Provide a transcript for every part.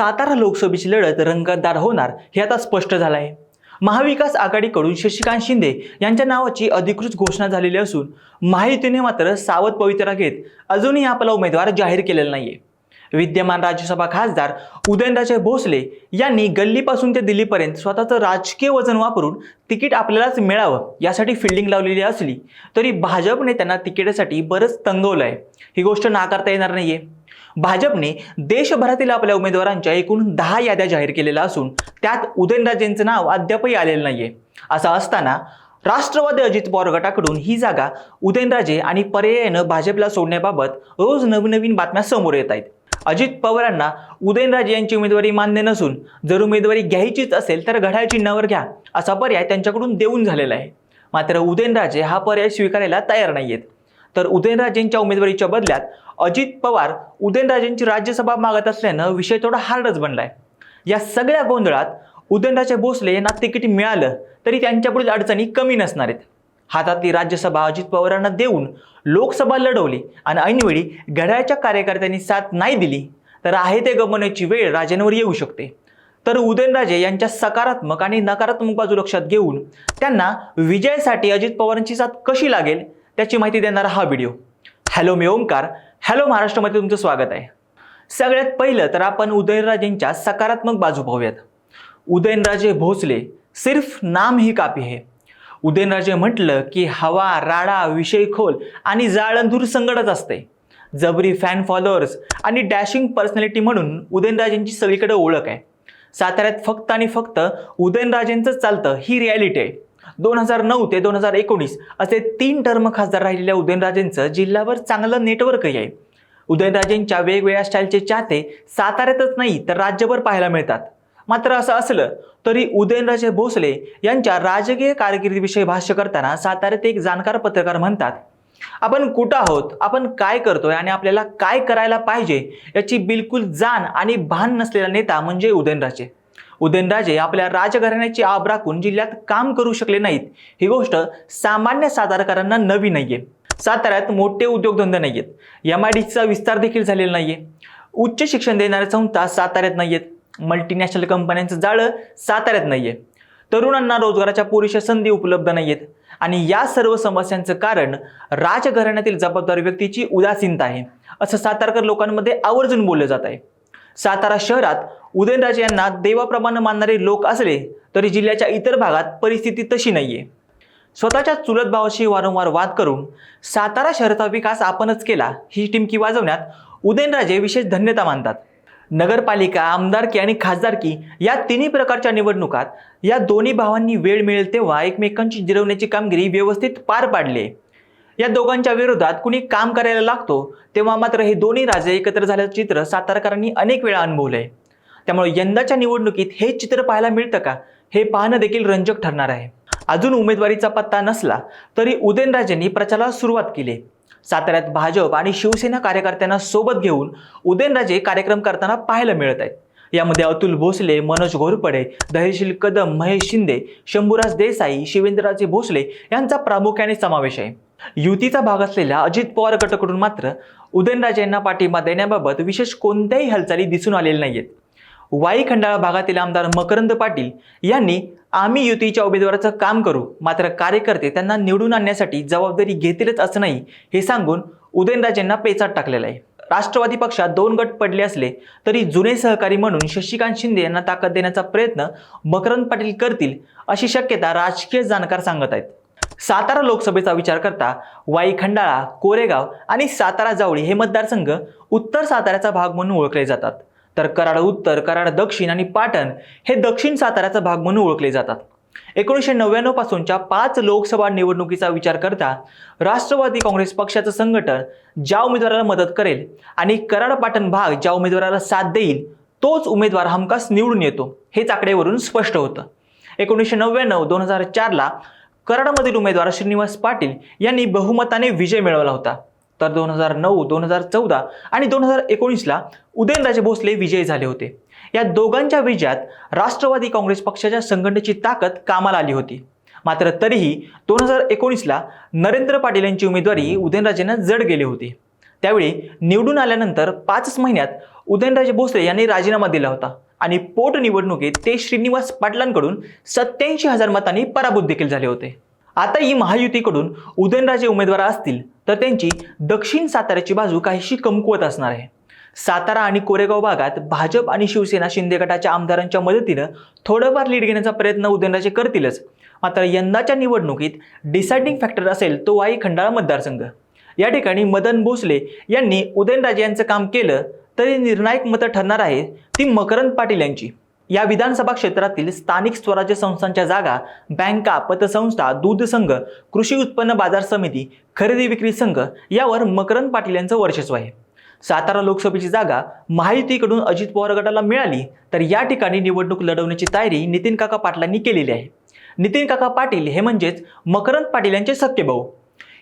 सातारा लोकसभेची लढत रंगतदार होणार हे आता स्पष्ट झालं आहे महाविकास आघाडीकडून शशिकांत शिंदे यांच्या नावाची अधिकृत घोषणा झालेली असून महायुतीने मात्र सावध पवित्रा घेत अजूनही आपला उमेदवार जाहीर केलेला नाहीये. विद्यमान राज्यसभा खासदार उदयनराजे भोसले यांनी गल्लीपासून ते दिल्लीपर्यंत स्वतःचं राजकीय वजन वापरून तिकीट आपल्यालाच मिळावं यासाठी फिल्डिंग लावलेली असली तरी भाजपने त्यांना तिकिटासाठी बरंच तंगवलं आहे ही गोष्ट नाकारता येणार नाहीये. भाजपने देशभरातील आपल्या उमेदवारांच्या एकूण दहा याद्या जाहीर केलेल्या असून त्यात उदयनराजेंचं नाव अद्यापही आलेलं नाहीये. असं असताना राष्ट्रवादी अजित पवार गटाकडून ही जागा उदयनराजे आणि पर्यायानं भाजपला सोडण्याबाबत रोज नवनवीन बातम्या समोर येत आहेत. अजित पवारांना उदयनराजे यांची उमेदवारी मान्य नसून जर उमेदवारी घ्यायचीच असेल तर घड्याळ चिन्हावर घ्या असा पर्याय त्यांच्याकडून देऊन झालेला आहे. मात्र उदयनराजे हा पर्याय स्वीकारायला तयार नाहीयेत. तर उदयनराजेंच्या उमेदवारीच्या बदल्यात अजित पवार उदयनराजेंची राज्यसभा मागत असल्यानं विषय थोडा हार्डच बनलाय. या सगळ्या गोंधळात उदयनराजे भोसले यांना तिकीट मिळालं तरी त्यांच्यापुढील अडचणी कमी नसणार आहेत. हातातली राज्यसभा अजित पवारांना देऊन लोकसभा लढवली आणि ऐनवेळी घड्याळच्या कार्यकर्त्यांनी साथ नाही दिली तर आहे ते गमवण्याची वेळ राजेंवर येऊ शकते. तर उदयनराजे यांच्या सकारात्मक आणि नकारात्मक बाजू लक्षात घेऊन त्यांना विजयासाठी अजित पवारांची साथ कशी लागेल? त्याची माहिती देणारा हा व्हिडिओ हॅलो मी ओंकार. हॅलो महाराष्ट्रामध्ये तुमचं स्वागत आहे. सगळ्यात पहिलं तर आपण उदयनराजेंच्या सकारात्मक बाजू पाहूयात. उदयनराजे भोसले सिर्फ नाम ही कापी है उदयनराजे म्हटलं की हवा राडा विषय खोल आणि जाळंधूर संगडच असते. जबरी फॅन फॉलोअर्स आणि डॅशिंग पर्सनॅलिटी म्हणून उदयनराजेंची सगळीकडे ओळख आहे. साताऱ्यात फक्त आणि फक्त उदयनराजेंचंच चालतं ही रियालिटी आहे. दोन हजार नऊ ते दोन हजार एकोणीस असे तीन टर्म खासदार राहिलेल्या उदयनराजेंचं जिल्ह्यावर चांगलं नेटवर्कही आहे. उदयनराजेंच्या वेगवेगळ्या स्टाईलचे चाहते साताऱ्यातच नाही तर राज्यभर पाहायला मिळतात. मात्र असं असलं तरी उदयनराजे भोसले यांच्या राजकीय कारकिर्दीविषयी भाष्य करताना साताऱ्यात एक जाणकार पत्रकार म्हणतात आपण कुठं आहोत? आपण काय करतोय? आणि आपल्याला काय करायला पाहिजे? याची बिलकुल जाण आणि भान नसलेला नेता म्हणजे उदयनराजे. उदयनराजे आपल्या राजघराण्याची आब राखून जिल्ह्यात काम करू शकले नाहीत. ही गोष्ट सामान्य सातारकरांना नवी नाहीये. साताऱ्यात मोठे उद्योगधंदे नाहीयेत. एम आय डीचा विस्तार देखील झालेला नाहीये. उच्च शिक्षण देणाऱ्या संस्था साताऱ्यात नाहीयेत. मल्टीनॅशनल कंपन्यांचं जाळं साताऱ्यात नाहीये. तरुणांना रोजगाराच्या पुरेशा संधी उपलब्ध नाहीयेत. आणि या सर्व समस्यांचं कारण राजघराण्यातील जबाबदार व्यक्तीची उदासीनता आहे असं सातारकर लोकांमध्ये आवर्जून बोललं जात आहे. सातारा शहरात उदयनराजे यांना देवाप्रमाणे मानणारे लोक असले तरी जिल्ह्याच्या इतर भागात परिस्थिती तशी नाहीये. स्वतःच्या चुलत भावाशी वारंवार वाद करून सातारा शहराचा विकास आपणच केला ही टिमकी वाजवण्यात उदयनराजे विशेष धन्यता मानतात. नगरपालिका आमदारकी आणि खासदारकी या तिन्ही प्रकारच्या निवडणुकात या दोन्ही भावांनी वेळ मिळेल तेव्हा एकमेकांची जिरवण्याची कामगिरी व्यवस्थित पार पाडली. आहे. या दोघांच्या विरोधात कुणी काम करायला लागतो तेव्हा मात्र हे दोन्ही राजे एकत्र झाल्याचं चित्र सातारकरांनी अनेक वेळा अनुभवलंय. त्यामुळे यंदाच्या निवडणुकीत हे चित्र पाहायला मिळतं का? हे पाहणं देखील रंजक ठरणार आहे. अजून उमेदवारीचा पत्ता नसला तरी उदयनराजेंनी प्रचाराला सुरुवात केली. साताऱ्यात भाजप आणि शिवसेना कार्यकर्त्यांना सोबत घेऊन उदयनराजे कार्यक्रम करताना पाहायला मिळत आहेत. यामध्ये अतुल भोसले मनोज घोरपडे दहशील कदम महेश शिंदे शंभूराज देसाई शिवेंद्रराजे भोसले यांचा प्रामुख्याने समावेश आहे. युतीचा भाग असलेल्या अजित पवार गटाकडून मात्र उदयनराजे यांना पाठिंबा देण्याबाबत विशेष कोणत्याही हालचाली दिसून आलेल्या नाहीयेत. वाई खंडाळा भागातील आमदार मकरंद पाटील यांनी आम्ही युतीच्या उमेदवाराचं काम करू मात्र कार्यकर्ते त्यांना निवडून आणण्यासाठी जबाबदारी घेतीलच असं नाही हे सांगून उदयनराजेंना पेचात टाकलेलं आहे. राष्ट्रवादी पक्षात दोन गट पडले असले तरी जुने सहकारी म्हणून शशिकांत शिंदे यांना ताकद देण्याचा प्रयत्न मकरंद पाटील करतील अशी शक्यता राजकीय जाणकार सांगत आहेत. सातारा लोकसभेचा विचार करता वाई खंडाळा कोरेगाव आणि सातारा जावळी हे मतदारसंघ उत्तर साताऱ्याचा भाग म्हणून ओळखले जातात. तर कराड उत्तर कराड दक्षिण आणि पाटण हे दक्षिण साताऱ्याचा भाग म्हणून ओळखले जातात. एकोणीसशे नव्याण्णव पासूनच्या पाच लोकसभा निवडणुकीचा विचार करता राष्ट्रवादी काँग्रेस पक्षाचं संघटन ज्या उमेदवाराला मदत करेल आणि कराड पाटण भाग ज्या उमेदवाराला साथ देईल तोच उमेदवार हमखास निवडून येतो हेच आकडेवरून स्पष्ट होतं. एकोणीसशे नव्याण्णव दोन हजार चारला कराडमधील उमेदवार श्रीनिवास पाटील यांनी बहुमताने विजय मिळवला होता. तर दोन हजार नऊ दोन हजार चौदा आणि दोन हजार एकोणीसला उदयनराजे भोसले विजयी झाले होते. या दोघांच्या विजयात राष्ट्रवादी काँग्रेस पक्षाच्या संघटनेची ताकद कामाला आली होती. मात्र तरीही दोन हजार एकोणीसला नरेंद्र पाटील यांची उमेदवारी उदयनराजेंना जड गेली होती. त्यावेळी निवडून आल्यानंतर पाचच महिन्यात उदयनराजे भोसले यांनी राजीनामा दिला होता आणि पोटनिवडणुकीत ते श्रीनिवास पाटलांकडून सत्याऐंशी हजार मतांनी पराभूत देखील झाले होते. आता ही महायुतीकडून उदयनराजे उमेदवार असतील तर त्यांची दक्षिण साताऱ्याची बाजू काहीशी कमकुवत असणार आहे. सातारा आणि कोरेगाव भागात भाजप आणि शिवसेना शिंदे गटाच्या आमदारांच्या मदतीनं थोडंफार लीड घेण्याचा प्रयत्न उदयनराजे करतीलच. मात्र यंदाच्या निवडणुकीत डिसाइडिंग फॅक्टर असेल तो वाई खंडाळा मतदारसंघ. या ठिकाणी मदन भोसले यांनी उदयनराजे यांचं काम केलं तरी निर्णायक मतं ठरणार आहे ती मकरंद पाटील यांची. या विधानसभा क्षेत्रातील स्थानिक स्वराज्य संस्थांच्या जागा बँका पतसंस्था दूध संघ कृषी उत्पन्न बाजार समिती खरेदी विक्री संघ यावर मकरंद पाटील यांचं वर्चस्व आहे. सातारा लोकसभेची जागा महायुतीकडून अजित पवार गटाला मिळाली तर या ठिकाणी निवडणूक लढवण्याची तयारी नितीन काका पाटलांनी केलेली आहे. नितीन काका पाटील हे म्हणजेच मकरंद पाटील यांचे सख्खे भाऊ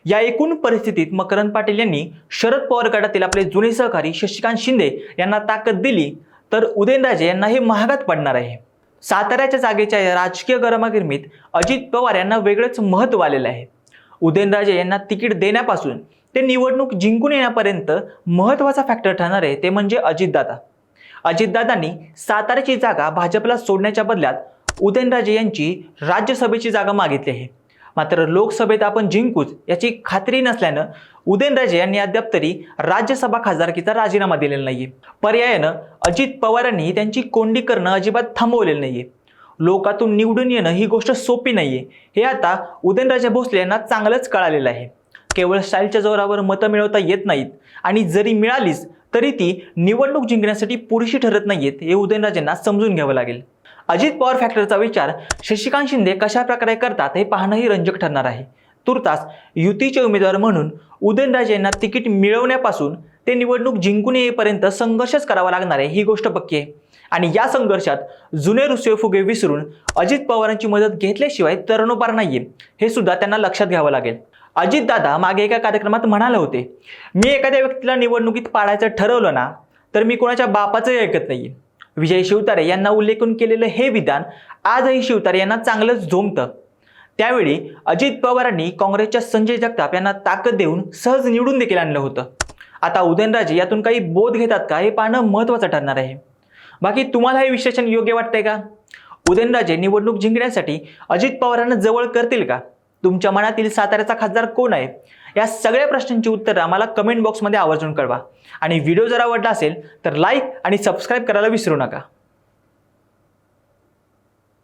या एकूण परिस्थितीत मकरंद पाटील यांनी शरद पवार गटातील आपले जुने सहकारी शशिकांत शिंदे यांना ताकद दिली तर उदयनराजे यांना हे महागात पडणार आहे. साताऱ्याच्या जागेच्या राजकीय गरमागरमीत अजित पवार यांना वेगळंच महत्त्व आलेलं आहे. उदयनराजे यांना तिकीट देण्यापासून ते निवडणूक जिंकून येण्यापर्यंत महत्त्वाचा फॅक्टर ठरणार आहे ते म्हणजे अजितदादा. अजितदादांनी साताऱ्याची जागा भाजपला सोडण्याच्या बदल्यात उदयनराजे यांची राज्यसभेची जागा मागितली आहे. मात्र लोकसभेत आपण जिंकूच याची खात्री नसल्यानं उदयनराजे यांनी अद्याप तरी राज्यसभा खासदारकीचा राजीनामा दिलेला नाहीये. पर्यायानं अजित पवारांनी त्यांची कोंडी करणं अजिबात थांबवलेलं नाहीये. लोकातून निवडून येणं ही गोष्ट सोपी नाहीये. हे आता उदयनराजे भोसले यांना चांगलंच कळालेलं आहे. केवळ स्टाईलच्या जोरावर मतं मिळवता येत नाहीत आणि जरी मिळालीच तरी ती निवडणूक जिंकण्यासाठी पुरेशी ठरत नाहीयेत हे उदयनराजेंना समजून घ्यावं लागेल. अजित पवार फॅक्टरचा विचार शशिकांत शिंदे कशा प्रकारे करतात हे पाहणंही रंजक ठरणार आहे. तुर्तास युतीचे उमेदवार म्हणून उदयनराजे यांना तिकीट मिळवण्यापासून ते निवडणूक जिंकून येईपर्यंत संघर्षच करावा लागणार आहे ही गोष्ट पक्की आहे. आणि या संघर्षात जुने रुसवे फुगे विसरून अजित पवारांची मदत घेतल्याशिवाय तरणोपार नाहीये हे सुद्धा त्यांना लक्षात घ्यावं लागेल. अजित दादा मागे एका कार्यक्रमात म्हणाले होते मी एखाद्या व्यक्तीला निवडणुकीत पाडायचं ठरवलं ना तर मी कोणाच्या बापाचंही ऐकत नाही विजय शिवतारे यांना उल्लेखून केलेलं हे विधान आजही शिवतारे यांना चांगलंच झोमतं त्यावेळी अजित पवारांनी काँग्रेसच्या संजय जगताप यांना ताकद देऊन सहज निवडून देखील आणलं होतं. आता उदयनराजे यातून काही बोध घेतात का हे पाहणं महत्त्वाचं ठरणार आहे. बाकी तुम्हाला हे विश्लेषण योग्य वाटतंय का? उदयनराजे निवडणूक जिंकण्यासाठी अजित पवारांना जवळ करतील का? तुमच्या मनातील साताऱ्याचा खासदार कोण आहे? या सगळ्या प्रश्नांची उत्तरं आम्हाला कमेंट बॉक्समध्ये आवर्जून कळवा. आणि व्हिडिओ जर आवडला असेल तर लाईक आणि सबस्क्राईब करायला विसरू नका.